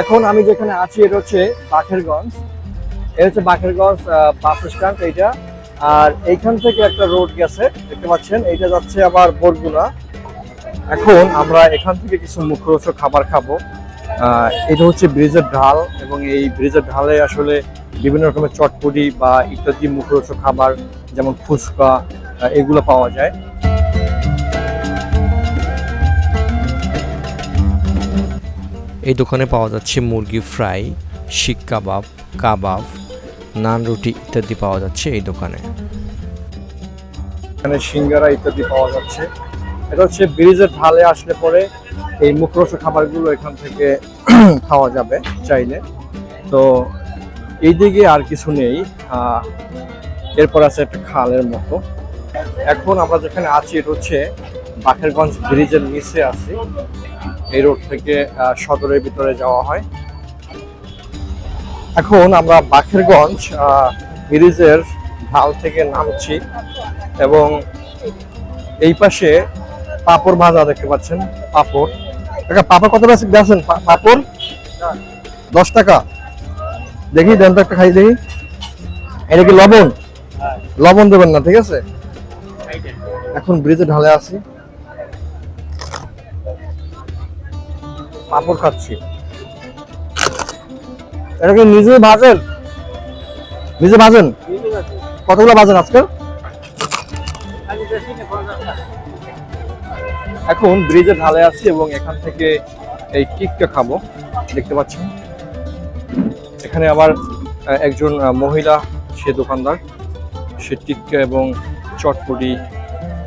এখন আমি যেখানে আছি, এটা হচ্ছে বাখেরগঞ্জ এটা হচ্ছে বাখেরগঞ্জ বাস স্ট্যান্ড এইটা। আর এইখান থেকে একটা রোড গেছে, দেখতে পাচ্ছেন? এইটা যাচ্ছে আবার বরগুনা। এখন আমরা এখান থেকে কিছু মুখরোচক খাবার খাব। এটা হচ্ছে ব্রিজের ঢাল এবং এই ব্রিজের ঢালে আসলে বিভিন্ন রকমের চটপটি বা ইত্যাদি মুখরোচক খাবার, যেমন ফুচকা এগুলো পাওয়া যায়। এই দোকানে পাওয়া যাচ্ছে মুরগি ফ্রাই, শিক কাবাব কাবাব, নান রুটি ইত্যাদি পাওয়া যাচ্ছে এই দোকানে। এখানে সিঙ্গারা ইত্যাদি পাওয়া যাচ্ছে। এটা হচ্ছে ব্রিজের ঢালে আসলে পরে এই মুখরোচক খাবারগুলো এখান থেকে খাওয়া যাবে চাইলে। তো এইদিকে আর কিছু নেই। এরপর আছে একটা খালের মতো। এখন আমরা যেখানে আছি, এটা হচ্ছে বাকেরগঞ্জ ব্রিজের নিচে আছি। এই রোড থেকে সদরের ভিতরে যাওয়া হয়। এখন আমরা বাকেরগঞ্জ আহ, ব্রিজের ঢাল থেকে নামছি এবং এই পাশে পাপড় ভাজা দেখতে পাচ্ছেন পাপড়। কাকা পাপড় কত বেশি বেছেন পাপড়? দশ টাকা। দেখি দেন তো একটা খাই দেখি। এটা কি লবণ? লবণ দেবেন না ঠিক আছে? এখন ব্রিজে ঢালে আছি। পাপড় খাচ্ছি। এটা কি নিজে ভাজেন? নিজে ভাজেন? কতগুলো ভাজেন আজকে? এখন ব্রিজে ঢালে আছি এবং এখান থেকে এই টিকটা খাব। দেখতে পাচ্ছেন? এখানে আবার একজন মহিলা, সে দোকানদার। সে টিক্কা এবং চটপটি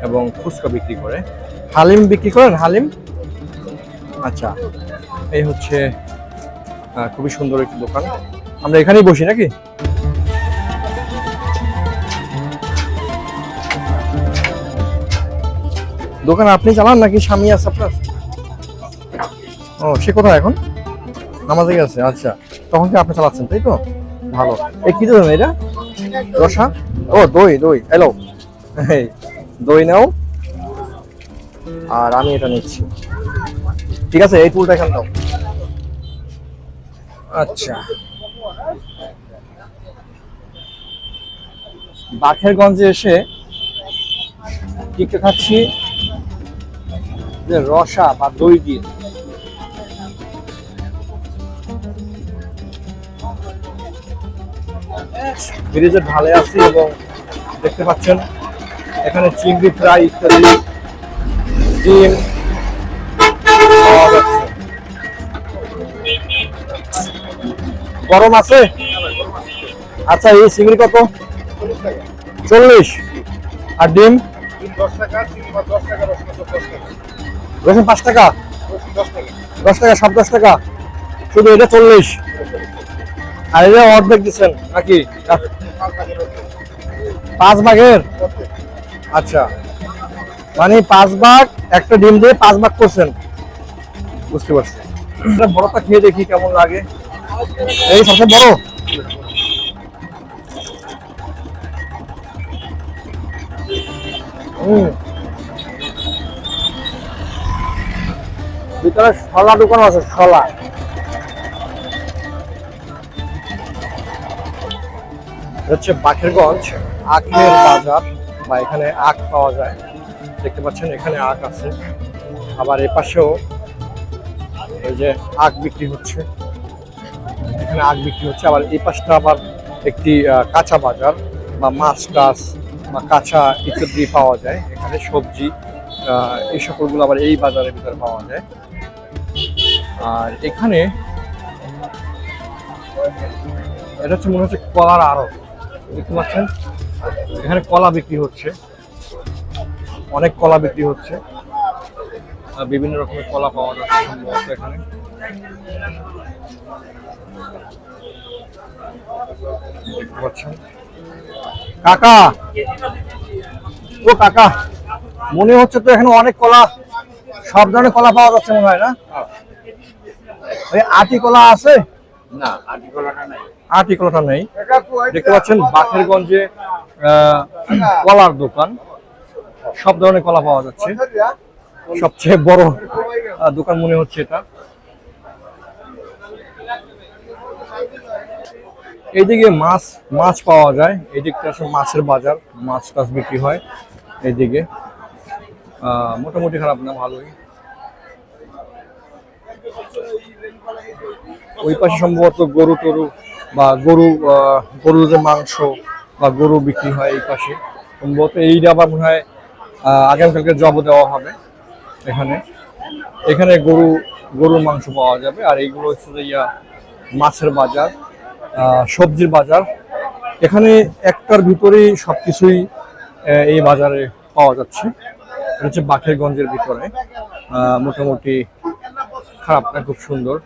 এবং ফুচকা বিক্রি করে। হালিম বিক্রি করেন? হালিম? আচ্ছা এই হচ্ছে খুবই সুন্দর একটি দোকান। আমরা এখানেই বসি নাকি? দোকান আপনি চালান নাকি স্বামী আছে আপনার? ও, সে কোথায় এখন? নামাজে গেছে আচ্ছা। তখন কি আপনি চালাচ্ছেন, তাই তো? ভালো। এই কি দেবেন এটা? রসা? ও, দই দই। হ্যালো দই নাও। আর আমি এটা নিচ্ছি। ঠিক আছে, এই টুলটা এখানে দাও আচ্ছা। বাখেরগঞ্জে এসে টিকে খাচ্ছি? যে রসা বা দই দিয়ে। ব্রিজের ঢালে আছি এবং দেখতে পাচ্ছেন, এখানে চিংড়ি, ফ্রাই ইত্যাদি, ডিম গরম আছে? আচ্ছা এই চিংড়ি কত? চল্লিশ। আর ডিম? রসুন পাঁচ টাকা? দশ টাকা সব দশ টাকা। শুধু এটা চল্লিশ। আর এটা অর্ধেক দিচ্ছেন, নাকি? পাঁচ ভাগের? আচ্ছা। মানে পাঁচ ভাগ, একটা ডিম দিয়ে পাঁচ ভাগ করছেন। বুঝতে পারছি। বড়টা খেয়ে দেখি কেমন লাগে। এই সবচেয়ে বড়। ভিতরে শলা দোকান আছে শলা। হচ্ছে বাখেরগঞ্জ আখের বাজার বা এখানে আখ পাওয়া যায়। দেখতে পাচ্ছেন এখানে আখ আছে। আবার এ পাশেও এই যে আখ বিক্রি হচ্ছে। এখানে আখ বিক্রি হচ্ছে, আবার এই পাশটা আবার একটি কাঁচা বাজার বা মাছ টাছ বা কাঁচা ইত্যাদি পাওয়া যায়। এখানে সবজি এই সকলগুলো আবার এই বাজারের ভিতরে পাওয়া যায়। আর এখানে এটা হচ্ছে মনে হচ্ছে কলার আড়ত। দেখতে পাচ্ছেন? এখানে কলা বিক্রি হচ্ছে। অনেক কলা বিক্রি হচ্ছে। বিভিন্ন রকমের কলা পাওয়া যাচ্ছে এখানে। কাকা। ও কাকা মনে হচ্ছে তো এখানে অনেক কলা সব ধরনের কলা পাওয়া যাচ্ছে মনে হয় না? ওই আটি কলা আছে? না আটি কলাটা নাই। আটি কলাটা নেই। দেখতে পাচ্ছেন বাখেরগঞ্জে কলার দোকান। সব ধরনের কলা পাওয়া যাচ্ছে। সবচেয়ে বড় দোকান মনে হচ্ছে এটা। এইদিকে মাছ মাছ পাওয়া যায়। এদিকটা আসলে মাছের বাজার, মাছ টাছ বিক্রি হয় এইদিকে। মোটামুটি খারাপ না, ভালোই। ওই পাশে সম্ভবত গরু টরু বা গরু গরুর যে মাংস বা গরু বিক্রি হয় এই পাশে। সম্ভবত এইটা আবার মনে হয় আগামীকালকে জব দেওয়া হবে এখানে। এখানে গরু, গরুর মাংস পাওয়া যাবে। আর এইগুলো হচ্ছে ইয়া, মাছের বাজার। সবজির বাজার। এখানে একটার ভিতরেই সব কিছুই এই বাজারে পাওয়া যাচ্ছে। এটা হচ্ছে বাখেরগঞ্জের ভিতরে। মোটামুটি খারাপ না খুব সুন্দর।